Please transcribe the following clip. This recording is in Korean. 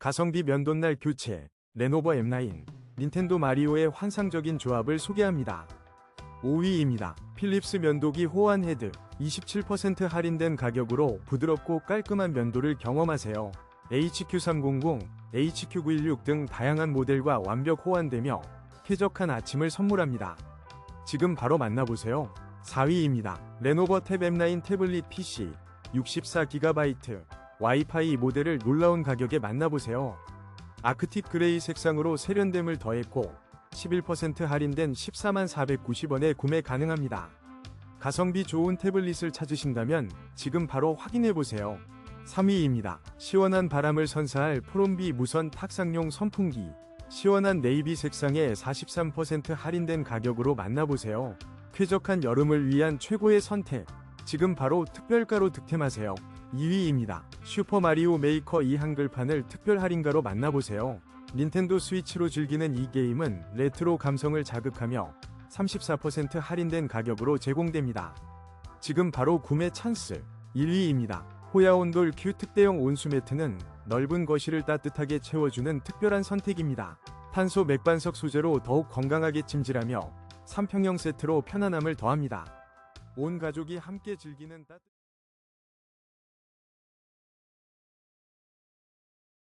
가성비 면도날 교체, 레노버 M9, 닌텐도 마리오의 환상적인 조합을 소개합니다. 5위입니다. 필립스 면도기 호환 헤드 27% 할인된 가격으로 부드럽고 깔끔한 면도를 경험하세요. HQ300, HQ916 등 다양한 모델과 완벽 호환되며 쾌적한 아침을 선물합니다. 지금 바로 만나보세요. 4위입니다. 레노버 탭 M9 태블릿 PC 64GB 와이파이 모델을 놀라운 가격에 만나보세요. 아크틱 그레이 색상으로 세련됨을 더했고 11% 할인된 14만 490원에 구매 가능합니다. 가성비 좋은 태블릿을 찾으신다면 지금 바로 확인해보세요. 3위입니다. 시원한 바람을 선사할 프롬비 무선 탁상용 선풍기. 시원한 네이비 색상에 43% 할인된 가격으로 만나보세요. 쾌적한 여름을 위한 최고의 선택. 지금 바로 특별가로 득템하세요. 2위입니다. 슈퍼마리오 메이커 이 한글판을 특별 할인가로 만나보세요. 닌텐도 스위치로 즐기는 이 게임은 레트로 감성을 자극하며 34% 할인된 가격으로 제공됩니다. 지금 바로 구매 찬스 1위입니다. 호야온돌 큐 특대형 온수 매트는 넓은 거실을 따뜻하게 채워주는 특별한 선택입니다. 탄소 맥반석 소재로 더욱 건강하게 찜질하며 3평형 세트로 편안함을 더합니다. 온 가족이 함께 즐기는 따뜻